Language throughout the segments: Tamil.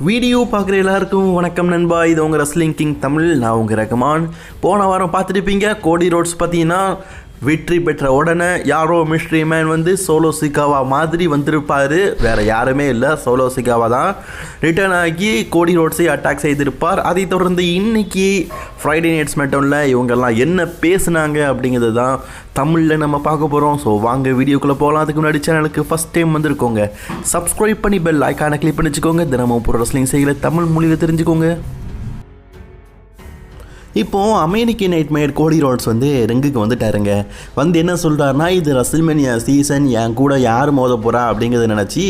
வீடியோ பார்க்குற எல்லாருக்கும் வணக்கம் நண்பா. இது உங்கள் ரஸ்லிங் கிங் தமிழ் நான் உங்கள் ரகமான். போன வாரம் பார்த்துருப்பீங்க கோடி ரோட்ஸ் பார்த்தீங்கன்னா வெற்றி பெற்ற உடனே யாரோ மிஸ்ட்ரி மேன் வந்து சோலோ சிகாவா மாதிரி வந்திருப்பார். வேறு யாருமே இல்லை சோலோ சிகாவா தான். ரிட்டர்ன் ஆகி கோடி ரோட்ஸை அட்டாக் செய்திருப்பார். அதை தொடர்ந்து இன்னைக்கு ஃப்ரைடே நைட்ஸ் மெட்டோனில் இவங்கெல்லாம் என்ன பேசுனாங்க அப்படிங்கிறது தான் தமிழில் நம்ம பார்க்க போகிறோம் ஸோ வாங்க வீடியோக்குள்ளே போகலாம் அதுக்கு முன்னாடி சேனலுக்கு ஃபஸ்ட் டைம் வந்திருக்கோங்க. சப்ஸ்கிரைப் பண்ணி பெல் ஐக்கானை கிளிக் பண்ணி வச்சுக்கோங்க தினமும் ஒரு ரெஸ்லிங் செய்யல தமிழ் மொழியில் தெரிஞ்சுக்கோங்க. இப்போது அமெரிக்க நைட் மேட் கோடி ரோட்ஸ் வந்து ரிங்குக்கு வந்துட்டாருங்க. வந்து என்ன சொல்கிறாருன்னா இது ரசில்மேனியா சீசன் என் கூட யார் மோத போகிறா அப்படிங்கிறத நினச்சி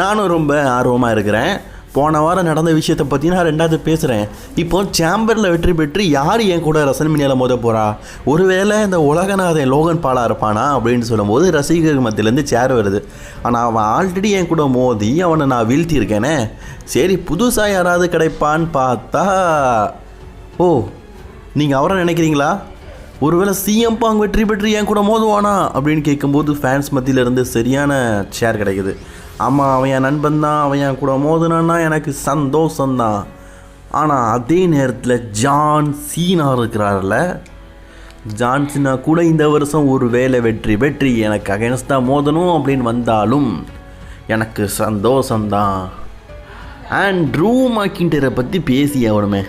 நானும் ரொம்ப ஆர்வமாக இருக்கிறேன். போன வாரம் நடந்த விஷயத்தை பற்றி நான் ரெண்டாவது பேசுகிறேன் இப்போ சேம்பரில் வெற்றி பெற்று யார் என் கூட ரசல்மினியாவில் மோத போகிறா ஒருவேளை இந்த உலகநாதன் லோகன் பாலாக இருப்பானா அப்படின்னு சொல்லும்போது ரசிகர் மத்தியிலேருந்து சேர் வருது. ஆனால் அவன் ஆல்ரெடி என் கூட மோதி அவனை நான் வீழ்த்தியிருக்கேனே. சரி புதுசாக யாராவது கிடைப்பான்னு பார்த்தா ஓ நீங்கள் அவரை நினைக்கிறீங்களா? ஒருவேளை சிஎம் பாங் வெற்றி பெற்று என் கூட மோதுவானா? அப்படின்னு கேட்கும்போது ஃபேன்ஸ் மத்தியிலேருந்து சரியான ஷேர் கிடைக்குது. ஆமாம் அவன் என் நண்பன் தான் அவன் என் கூட மோதுனான்னா எனக்கு சந்தோஷந்தான் ஆனால் அதே நேரத்தில் ஜான் சீனா இருக்கிறார்ல ஜான் சீனா கூட இந்த வருஷம் ஒரு வேலை வெற்றி வெற்றி எனக்கு அகேன்ஸ்டாக மோதணும் அப்படின்னு வந்தாலும் எனக்கு சந்தோஷந்தான் அண்ட் ட்ரூ மாக்கிண்டரை பற்றி பேசி அவனுமே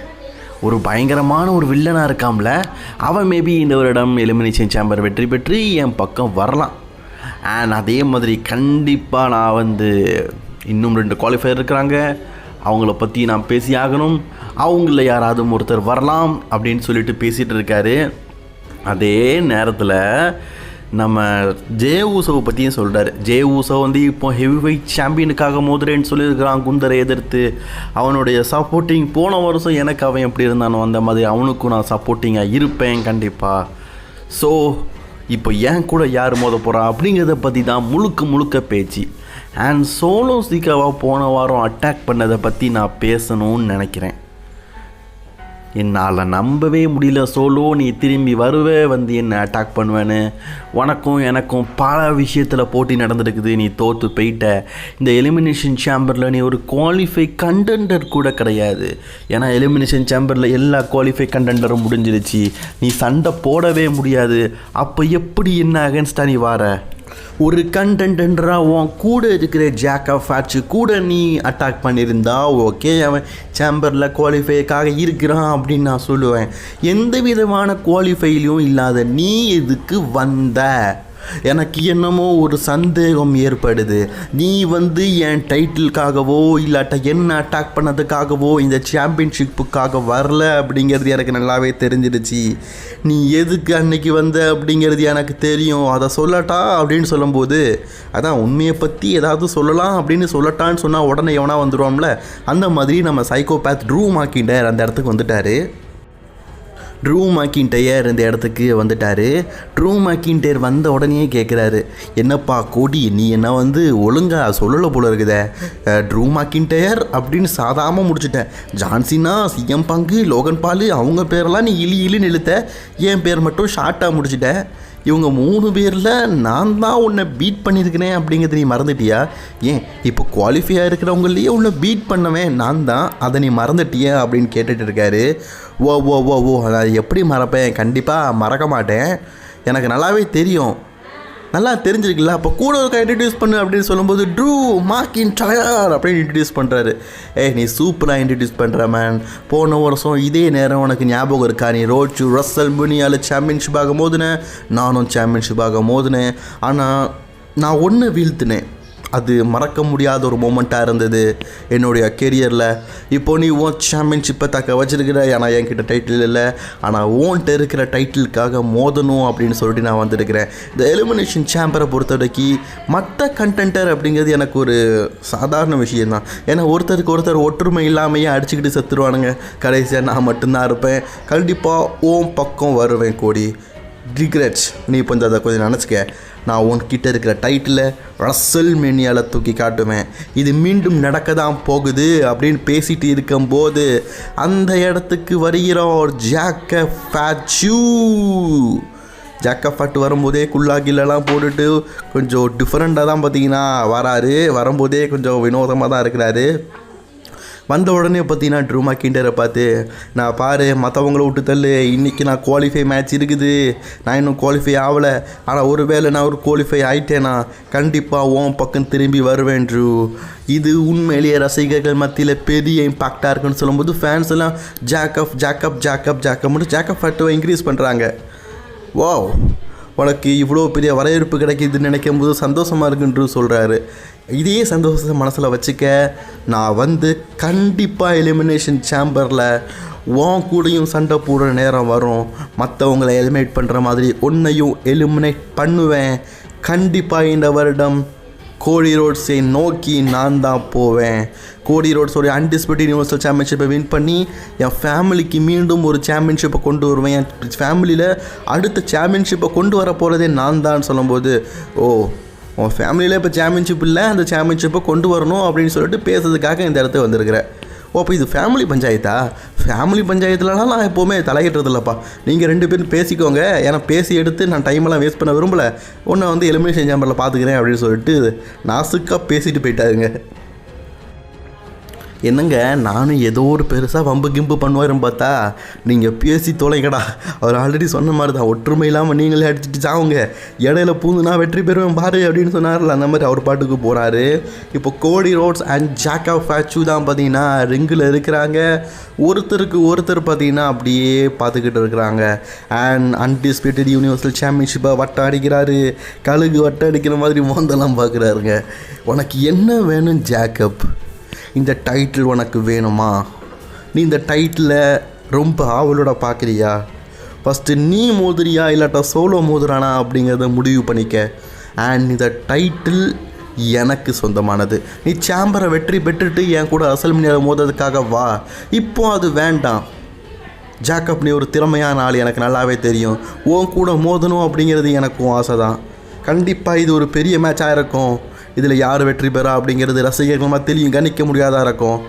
ஒரு பயங்கரமான ஒரு வில்லனாக இருக்காம்ல அவன் மேபி இந்த வருடம் எலிமினேஷன் சேம்பர் வெற்றி பெற்று என் பக்கம் வரலாம். அண்ட் அதே மாதிரி கண்டிப்பாக நான் வந்து இன்னும் ரெண்டு குவாலிஃபயர் இருக்கிறாங்க. அவங்கள பற்றி நான் பேசி ஆகணும். அவங்கள யாராவது ஒருத்தர் வரலாம் அப்படின்னு சொல்லிட்டு பேசிகிட்டு இருக்காரு. அதே நேரத்தில் நம்ம ஜே ஊசவை பற்றியும் சொல்கிறார் ஜே ஊசோ வந்து இப்போ ஹெவி வெயிட் சாம்பியனுக்காக மோதுறேன்னு சொல்லியிருக்கிறான் குந்தரை எதிர்த்து. அவனுடைய சப்போர்ட்டிங் போன வருஷம் எனக்கு அவன் எப்படி இருந்தானோ அந்த மாதிரி அவனுக்கும் நான் சப்போர்ட்டிங்காக இருப்பேன் கண்டிப்பாக ஸோ இப்போ ஏன் கூட யார் மோத போகிறா அப்படிங்கிறத பற்றி தான் முழுக்க முழுக்க பேச்சு. அண்ட் சோலோ சீக்காவாக போன வாரம் அட்டாக் பண்ணதை பற்றி நான் பேசணும்னு நினைக்கிறேன். என்னால் நம்பவே முடியல சோலோ நீ திரும்பி வருவே வந்து என்னை அட்டாக் பண்ணுவேன்னு. உனக்கும் எனக்கும் பல விஷயத்தில் போட்டி நடந்துருக்குது நீ தோற்று போயிட்ட. இந்த எலிமினேஷன் சேம்பரில் நீ ஒரு குவாலிஃபை கண்டெண்டர் கூட கிடையாது. ஏன்னா எலிமினேஷன் சேம்பரில் எல்லா குவாலிஃபை கண்டெண்டரும் முடிஞ்சிருச்சு. நீ சண்டை போடவே முடியாது. அப்போ எப்படி என்ன அகேன்ஸ்டாக நீ வார? ஒரு கண்டென்டரா உன் கூட இருக்கிற ஜாக்கா ஃபேட்சு கூட நீ அட்டாக் பண்ணியிருந்தா ஓகே அவன் சேம்பரில் குவாலிஃபைக்காக இருக்கிறான் அப்படின்னு நான் சொல்லுவேன். எந்த விதமான குவாலிஃபைலையும் இல்லாத நீ எதுக்கு வந்த? எனக்கு என்னமோ ஒரு சந்தேகம் ஏற்படுது. நீ வந்து என் டைட்டிலுக்காகவோ இல்லாட்ட என்ன அட்டாக் பண்ணதுக்காகவோ இந்த சாம்பியன்ஷிப்புக்காக வரல அப்படிங்கிறது எனக்கு நல்லாவே தெரிஞ்சிடுச்சு. நீ எதுக்கு அன்னைக்கு வந்த அப்படிங்கிறது எனக்கு தெரியும். அதை சொல்லட்டா அப்படின்னு சொல்லும்போது அதான் உண்மையை பற்றி ஏதாவது சொல்லலாம் அப்படின்னு சொல்லட்டான்னு சொன்னால் உடனே எவனா வந்துடுவோம்ல அந்த மாதிரி நம்ம சைக்கோபேத் ட்ரூ மாக்கிண்டர் அந்த இடத்துக்கு வந்துட்டார். ட்ரூ மாக்கின்டயர் இந்த இடத்துக்கு வந்துட்டார். ட்ரூ மாக்கின்டயர் வந்த உடனே கேட்குறாரு என்னப்பா கோடி நீ என்ன வந்து ஒழுங்காக சொல்லலை போல இருக்குதே. அஹ், ட்ரூ மாக்கின்டயர் அப்படின்னு சாதாமல் முடிச்சுட்டேன். John Cena CM Punk Logan Paul அவங்க பேரெல்லாம் நீ இழி இழின்னு இழுத்த. என் பேர் மட்டும் ஷார்ட்டாக முடிச்சிட்டேன் இவங்க மூணு பேரில் நான் தான் உன்னை பீட் பண்ணியிருக்கிறேன் அப்படிங்கிறது நீ மறந்துட்டியா? ஏன் இப்போ குவாலிஃபையாக இருக்கிறவங்களையே உன்னை பீட் பண்ணவேன் நான் தான். அதை நீ மறந்துட்டியா அப்படின்னு கேட்டுட்டு இருக்காரு. ஓ ஓ ஓ ஓ நான் எப்படி மறப்பேன்? கண்டிப்பாக மறக்க மாட்டேன். எனக்கு நல்லாவே தெரியும். நல்லா தெரிஞ்சிருக்குல்ல? அப்போ கூட ஒரு இன்ட்ரடியூஸ் பண்ணு அப்படின்னு சொல்லும்போது ட்ரூ மார்க்கின் டயர் அப்படின்னு இன்ட்ரடியூஸ் பண்ணுறாரு ஏ நீ சூப்பராக இன்ட்ரடியூஸ் பண்ணுற மேன் போன வருஷம் இதே நேரம் உனக்கு ஞாபகம் இருக்கா? நீ ரோட் டு ரஸ்ஸல் முனியால் ஆகும் மோதினேன் நானும் சாம்பியன்ஷிப் ஆகும் மோதினேன் ஆனால் நான் ஒன்று வீழ்த்தினேன். அது மறக்க முடியாத ஒரு மூமெண்ட்டாக இருந்தது என்னுடைய கெரியரில் இப்போ நீ ஓன் சாம்பியன்ஷிப்பை தக்க வச்சிருக்கிற ஆனால் என்கிட்ட டைட்டில் இல்லை. ஆனால் ஓன்ட்டு இருக்கிற டைட்டிலுக்காக மோதணும் அப்படின்னு சொல்லிட்டு நான் வந்திருக்கிறேன். இந்த எலிமினேஷன் சாம்பரை பொறுத்த வரைக்கும் மற்ற கண்டென்டர் அப்படிங்கிறது எனக்கு ஒரு சாதாரண விஷயந்தான் ஏன்னா ஒருத்தருக்கு ஒருத்தர் ஒற்றுமை இல்லாமையே அடிச்சுக்கிட்டு செத்துருவானுங்க. கடைசியாக நான் மட்டும்தான் இருப்பேன். கண்டிப்பாக ஓம் பக்கம் வருவேன் கோடி. ரிக்ரெட்ஸ் நீ இப்போ இந்த அதை கொஞ்சம் நினச்சிக்க. நான் உன்கிட்ட இருக்கிற டைட்டில் ரசல் மேனியால் தூக்கி காட்டுவேன் இது மீண்டும் நடக்க தான் போகுது அப்படின்னு பேசிகிட்டு இருக்கும்போது அந்த இடத்துக்கு வருகிறோம். ஜாக்க ஃபேச்சூ ஜாக்க ஃபாட்டு வரும்போதே குல்லா கில்லெல்லாம் போட்டுட்டு கொஞ்சம் டிஃப்ரெண்ட்டாக தான் பார்த்தீங்கன்னா வராரு. வரும்போதே கொஞ்சம் வினோதமாக தான் இருக்கிறாரு. வந்த உடனே பார்த்தீங்கன்னா ட்ரூ கிண்டரை பார்த்து நான் பாரு மற்றவங்கள விட்டு தள்ளு. இன்றைக்கி நான் குவாலிஃபை மேட்ச் இருக்குது. நான் இன்னும் குவாலிஃபை ஆகலை. ஆனால் ஒரு வேளை நான் ஒரு குவாலிஃபை ஆயிட்டேனா கண்டிப்பாக ஓம் பக்கம் திரும்பி வருவேன் ட்ரூ இது உண்மையிலேயே ரசிகர்கள் மத்தியில் பெரிய இம்பாக்டாக இருக்குன்னு சொல்லும்போது ஃபேன்ஸ் எல்லாம் ஜாக்கப் ஜாக்கப் ஜாக்கப் மட்டும் ஜாக்கப் ஃபட்டுவை இன்க்ரீஸ் பண்ணுறாங்க வாவ் உனக்கு இவ்வளோ பெரிய வரவேற்பு கிடைக்குதுன்னு நினைக்கும் போது சந்தோஷமாக இருக்குன்று சொல்கிறாரு இதே சந்தோஷத்தை மனசில் வச்சுக்க நான் வந்து கண்டிப்பாக எலிமினேஷன் சேம்பரில் உன் கூடயும் சண்டை போடுற நேரம் வரும். மற்றவங்களை எலிமினேட் பண்ணுற மாதிரி உன்னையும் எலிமினேட் பண்ணுவேன். கண்டிப்பாக இந்த வருடம் கோடி ரோட்ஸை நோக்கி நான் தான் போவேன். கோடி ரோட்ஸோட அன்டிஸ்பியூட்டட் யூனிவர்சல் சாம்பியன்ஷிப்பை வின் பண்ணி என் ஃபேமிலிக்கு மீண்டும் ஒரு சாம்பியன்ஷிப்பை கொண்டு வருவேன். என் ஃபேமிலியில் அடுத்த சாம்பியன்ஷிப்பை கொண்டு வர போகிறதே நான் தான் சொல்லும்போது ஓ உன் ஃபேமிலியில் இப்போ சாம்பியன்ஷிப் இல்லை. அந்த சாம்பியன்ஷிப்பை கொண்டு வரணும் அப்படின்னு சொல்லிட்டு பேசுறதுக்காக இந்த இடத்துக்கு வந்திருக்கிறேன். ஓ அப்போ இது ஃபேமிலி பஞ்சாயத்தா? ஃபேமிலி பஞ்சாயத்துலலாம் நான் எப்போவுமே தலையிடுறது இல்லைப்பா நீங்கள் ரெண்டு பேரும் பேசிக்கோங்க. ஏன்னா பேசி எடுத்து நான் டைமெல்லாம் வேஸ்ட் பண்ண விரும்பல. ஒன்றை வந்து எலிமினேஷன் சேம்பரில் பார்த்துக்கிறேன் அப்படின்னு சொல்லிட்டு நாசுக்காக பேசிட்டு போயிட்டாருங்க. என்னங்க நானும் ஏதோ ஒரு பெருசாக வம்பு கிம்பு பண்ணுவாருன்னு பார்த்தா நீங்கள் பேசி தொலைங்கடா. அவர் ஆல்ரெடி சொன்ன மாதிரி தான் ஒற்றுமை இல்லாமல் நீங்களே அடிச்சுட்டு சாவுங்க. இடையில பூந்து நான் வெற்றி பெறுவேன் பாரு அப்படின்னு சொன்னார்ல அந்த மாதிரி அவர் பாட்டுக்கு போகிறாரு இப்போ கோடி ரோட்ஸ் அண்ட் ஜாக்கா ஃபேச்சு தான் பார்த்தீங்கன்னா ரிங்கில் இருக்கிறாங்க. ஒருத்தருக்கு ஒருத்தர் பார்த்தீங்கன்னா அப்படியே பார்த்துக்கிட்டு இருக்கிறாங்க. அண்ட் அன்டிஸ்பியூட்டட் யூனிவர்சல் சாம்பியன்ஷிப்பை வட்டம் அடிக்கிறாரு. கழுகு வட்டம் அடிக்கிற மாதிரி மோந்தெல்லாம் பார்க்குறாருங்க. உனக்கு என்ன வேணும் ஜாக்கப் இந்த டைட்டில் உனக்கு வேணுமா? நீ இந்த டைட்டிலை ரொம்ப ஆவலோட பார்க்குறியா ஃபஸ்ட்டு நீ மோதுறியா இல்லாட்டா சோலோ மோதுறானா அப்படிங்கிறத முடிவு பண்ணிக்க. அண்ட் இந்த டைட்டில் எனக்கு சொந்தமானது. நீ சாம்பரை வெற்றி பெற்றுட்டு என் கூட அசல்மினியில் மோதுறதுக்காக வா. இப்போ அது வேண்டாம். ஜாக்கப் நீ ஒரு திறமையான ஆள் எனக்கு நல்லாவே தெரியும். உன் கூட மோதணும் அப்படிங்கிறது எனக்கும் ஆசை தான் கண்டிப்பாக இது ஒரு பெரிய மேட்சாக இருக்கும். இதில் யார் வெற்றி பெறா அப்படிங்கிறது ரசிகர்கள் மத்தியிலையும் கணிக்க முடியாதா இருக்கும்.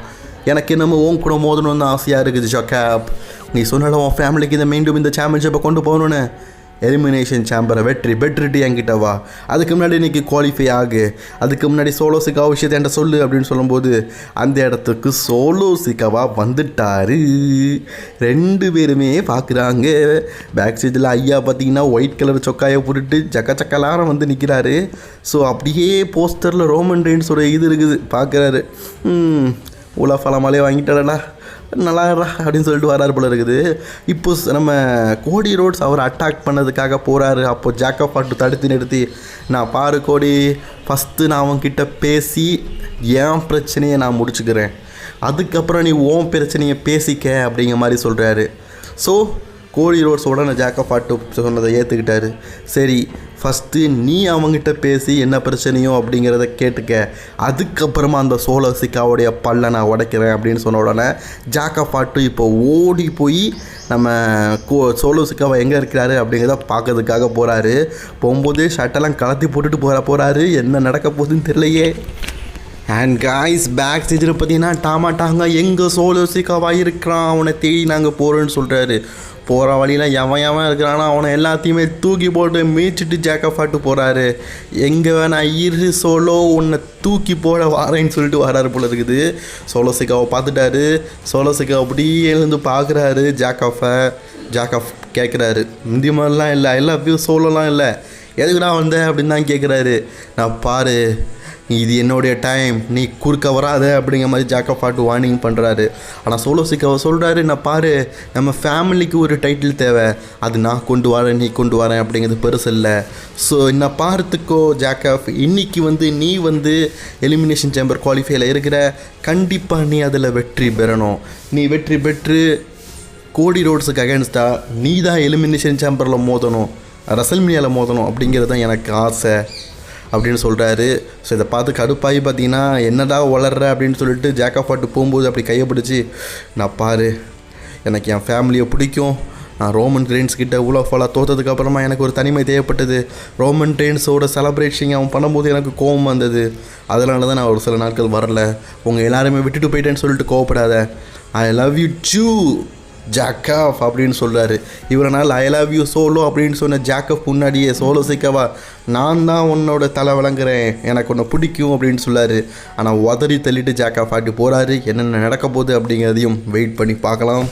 எனக்கு என்னமோ உன் கூட மோதணும்னு ஆசையாக இருக்குது ஜாக்கப். நீ சொன்னாலும் உன் ஃபேமிலிக்கு இதை மீண்டும் இந்த சாம்பியன்ஷிப்பை கொண்டு போகணுன்னு எலிமினேஷன் சாம்பரை வெற்றி பெட்ரிட்டு என்கிட்ட வா. அதுக்கு முன்னாடி இன்றைக்கி குவாலிஃபை ஆகு. அதுக்கு முன்னாடி சோலோசிக்கா விஷயத்தை என்கிட்ட சொல்லு அப்படின்னு சொல்லும்போது அந்த இடத்துக்கு சோலோ வந்துட்டாரு. ரெண்டு பேருமே பார்க்குறாங்க பேக் சைடில் ஐயா பார்த்தீங்கன்னா ஒயிட் கலர் சொக்காயை போட்டுட்டு ஜக்க சக்கலாரம் வந்து நிற்கிறாரு ஸோ அப்படியே போஸ்டரில் ரோமன் ரெயின்ஸோட இது இருக்குது. பார்க்குறாரு உலா ஃபலமாலே வாங்கிட்டாடா நல்லா அப்படின்னு சொல்லிட்டு வராரு போல இருக்குது. இப்போ நம்ம கோடி ரோட்ஸ் அவர் அட்டாக் பண்ணதுக்காக போகிறாரு அப்போது ஜாக்கப் பாட்டு தடுத்து நிறுத்தி நான் பாரு கோடி ஃபஸ்ட்டு நான் அவன்கிட்ட பேசி என் பிரச்சனையை நான் முடிச்சுக்கிறேன். அதுக்கப்புறம் நீ ஓம் பிரச்சனையை பேசிக்க அப்படிங்கிற மாதிரி சொல்கிறாரு ஸோ கோடி ரோட்ஸ் உடனே ஜாக்கப் பாட்டு சொன்னதை ஏற்றுக்கிட்டாரு சரி ஃபஸ்ட்டு நீ அவங்ககிட்ட பேசி என்ன பிரச்சனையோ அப்படிங்கிறத கேட்டுக்க. அதுக்கப்புறமா அந்த சோழ சிக்காவுடைய பல்லை நான் உடைக்கிறேன் அப்படின்னு சொன்ன உடனே ஜாக்கா பாட்டு இப்போ ஓடி போய் நம்ம கோ சோலோ சிக்காவை எங்கே இருக்கிறாரு அப்படிங்கிறத பார்க்கறதுக்காக போகிறாரு போகும்போதே ஷர்ட்டெல்லாம் கலத்தி போட்டுட்டு போகிற போகிறாரு என்ன நடக்க போகுதுன்னு தெரியலையே. அண்ட் காய்ஸ் பேக் ஸ்டேஜில் பார்த்தீங்கன்னா டாமாட்டாங்க எங்கே சோலோ சிக்காவாக இருக்கிறான்? அவனை தேடி நாங்கள் போகிறோன்னு சொல்கிறாரு போகிற வழியில் எவன் எவன் இருக்கிறானோ அவனை எல்லாத்தையுமே தூக்கி போட்டு மீச்சிட்டு ஜேக்கப் போகிறாரு எங்கே வேணா இரு சோலோ உன்னை தூக்கி போட வாரேன்னு சொல்லிட்டு வராரு போல இருக்குது. சோலோ சிக்காவை பார்த்துட்டாரு. சோலோசிக்கா அப்படியே எழுந்து பார்க்குறாரு. ஜாக்கஃபை ஜாக்கஃப் கேட்குறாரு இந்த மாதிரிலாம் இல்லை. எல்லா வியூ சோலோலாம் இல்லை. எதுக்குடா வந்த அப்படின்னு தான் கேட்குறாரு நான் பாரு இது என்னுடைய டைம் நீ குறுக்க வராத அப்படிங்கிற மாதிரி ஜாக்கா பாட்டு வார்னிங் பண்ணுறாரு ஆனால் சோலோ சிக்காவை சொல்கிறாரு நான் பாரு நம்ம ஃபேமிலிக்கு ஒரு டைட்டில் தேவை. அது நான் கொண்டு வரேன் நீ கொண்டு வரேன் அப்படிங்கிறது பெருசு இல்லை. ஸோ என்ன பார்த்துக்கோ ஜாக்காஃப் இன்னைக்கு வந்து நீ வந்து எலிமினேஷன் சேம்பர் குவாலிஃபைல இருக்கிற கண்டிப்பாக நீ அதில் வெற்றி பெறணும். நீ வெற்றி பெற்று கோடி ரோட்ஸுக்கு அகேன்ஸ்டாக நீ தான் எலிமினேஷன் சேம்பரில் மோதணும். ரசல்மினியாவில் மோதணும் அப்படிங்கிறது தான் எனக்கு ஆசை. அப்படின்னு சொல்கிறாரு ஸோ இதை பார்த்து கடுப்பாகி பார்த்தீங்கன்னா என்னடா வளர்ற அப்படின்னு சொல்லிட்டு ஜாக்கா பாட்டு போகும்போது அப்படி கையை பிடிச்சி நான் பாரு எனக்கு என் ஃபேமிலியை பிடிக்கும். நான் ரோமன் கிரெயின்ஸ் கிட்ட உலக ஃபாலாக தோத்ததுக்கு எனக்கு ஒரு தனிமை தேவைப்பட்டது. ரோமன் ட்ரெயின்ஸோட செலப்ரேஷன் அவன் பண்ணும்போது எனக்கு கோவம் வந்தது. அதனால தான் நான் ஒரு சில நாட்கள் வரல. உங்கள் எல்லாருமே விட்டுட்டு போயிட்டேன்னு சொல்லிட்டு கோவப்படாத. I love you too Jacob அப்படின்னு சொல்கிறாரு இவரனால் ஐ லவ் யூ சோலோ அப்படின்னு சொன்ன ஜாக்கப் முன்னாடியே சோலோ சிக்கவா நான் தான் உன்னோட தலை வழங்குறேன் எனக்கு உன்னை பிடிக்கும் அப்படின்னு சொல்லாரு. ஆனால் உதறி தள்ளிட்டு ஜாக்கா பாட்டி போகிறாரு என்னென்ன நடக்க போகுது அப்படிங்கிறதையும் வெயிட் பண்ணி பார்க்கலாம்.